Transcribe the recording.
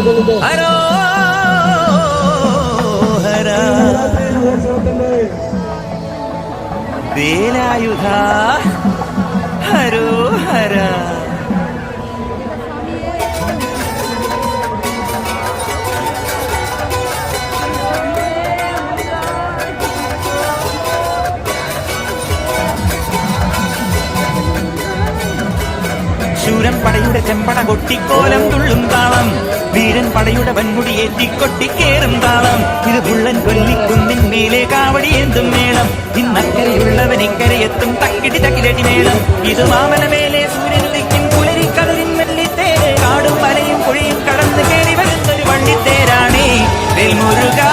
ഹരോ ഹര. വേലായുധ ഹരോ ഹര. ശൂരൻ പടയുടെ ചെമ്പട കൊട്ടിക്കോലം തുള്ളും താളം വീരൻ പടയുടെ വൻമുടിയേറ്റി കേറും താളം. ഇത് പുള്ളൻ കൊല്ലിക്കുന്നിൻ മേലെ കാവടി എന്തും മേളം. ഇന്നക്കരയുള്ളവൻ ഇക്കരയെത്തും തക്കിടി തക്കിലടി മേളം. ഇത് വാമന മേലെ സൂര്യൻ പുലരി കാടും മലയും പുഴയും കടന്നു കയറി വരുന്നൊരു വണ്ടിത്തേരാണേ. മുരുകാ